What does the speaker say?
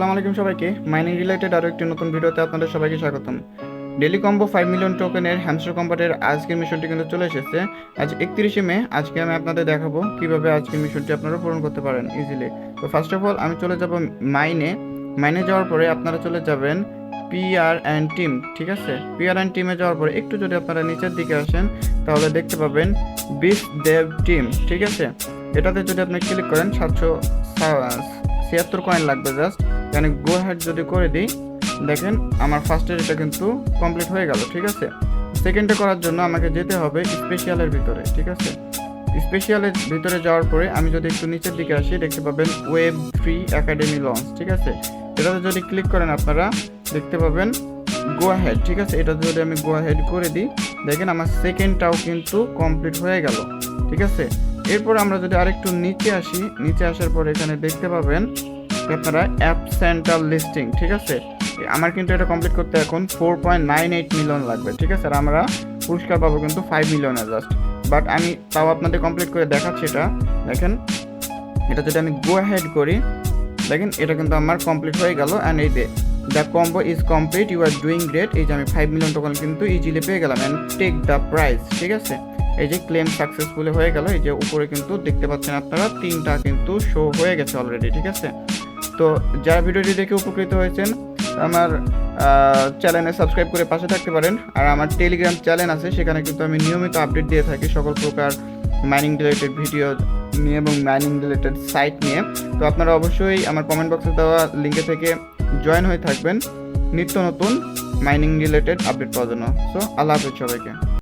আসসালামু আলাইকুম সবাইকে। মাইনিং রিলেটেড আরও একটি নতুন ভিডিওতে আপনাদের সবাইকে স্বাগতম। ডেলি কম্বো ফাইভ মিলিয়ন টোকেনের হ্যামস্টার কম্পার্টের আজকের মিশনটি কিন্তু চলে এসেছে। আজ একত্রিশে মে, আজকে আমি আপনাদের দেখাবো কীভাবে আজকের মিশনটি আপনারা পূরণ করতে পারেন ইজিলি তো ফার্স্ট অফ অল আমি চলে যাব মাইনে মাইনে যাওয়ার পরে আপনারা চলে যাবেন পিআর অ্যান্ড টিম ঠিক আছে? পিআর অ্যান্ড টিমে যাওয়ার পরে একটু যদি আপনারা নিচের দিকে আসেন, তাহলে দেখতে পাবেন বিস দেব টিম ঠিক আছে? এটাতে যদি আপনি ক্লিক করেন, সাতশো ছিয়াত্তর কয়েন লাগবে জাস্ট মানে গো হেড যদি করে দিই, দেখেন আমার ফার্স্টের এটা কিন্তু কমপ্লিট হয়ে গেল, ঠিক আছে? সেকেন্ডে করার জন্য আমাকে যেতে হবে স্পেশালের ভিতরে, ঠিক আছে? স্পেশালের ভিতরে যাওয়ার পরে আমি যদি একটু নিচের দিকে আসি, দেখতে পাবেন ওয়েব ফ্রি একাডেমি লঞ্চ ঠিক আছে? এটাতে যদি ক্লিক করেন আপনারা, দেখতে পাবেন গো হেড ঠিক আছে? এটাতে যদি আমি গো হেড করে দিই, দেখেন আমার সেকেন্ডটাও কিন্তু কমপ্লিট হয়ে গেল, ঠিক আছে? এরপর আমরা যদি আরেকটু নিচে আসি, নিচে আসার পর এখানে দেখতে পাবেন আপনারা অ্যাপ সেন্টার লিস্টিং, ঠিক আছে? আমার কিন্তু এটা কমপ্লিট করতে এখন four point nine eight million লাগবে, ঠিক আছে? আর আমরা পুরস্কার পাবো কিন্তু ফাইভ মিলিয়নের জাস্ট বাট আমি তাও আপনাদের কমপ্লিট করে দেখাচ্ছি এটা। দেখেন, এটা যদি আমি গো হেড করি, দেখেন, এটা কিন্তু আমার কমপ্লিট হয়ে গেল। অ্যান্ড এই they the combo is complete you are doing great এই যে আমি ফাইভ মিলিয়ন টোকেন কিন্তু ইজিলি পেয়ে গেলাম। অ্যান্ড টেক দ্য প্রাইজ ঠিক আছে? এই যে ক্লেম সাকসেসফুলি হয়ে গেল। এই যে উপরে কিন্তু দেখতে পাচ্ছেন আপনারা, তিনটা কিন্তু শো হয়ে গেছে অলরেডি ঠিক আছে? তো যারা ভিডিওটি দেখে উপকৃত হয়েছেন, আমার চ্যানেলে সাবস্ক্রাইব করে পাশে থাকতে পারেন। আর আমার টেলিগ্রাম চ্যানেল আছে, সেখানে কিন্তু আমি নিয়মিত আপডেট দিয়ে থাকি সকল প্রকার মাইনিং রিলেটেড ভিডিও নিয়ে এবং মাইনিং রিলেটেড সাইট নিয়ে। তো আপনারা অবশ্যই আমার কমেন্ট বক্সে দেওয়া লিঙ্কে থেকে জয়েন হয়ে থাকবেন। নিত্য নতুন মাইনিং রিলেটেড আপডেট পাওয়ার জন্য। সো আল্লাহ হাফেজ সবাইকে।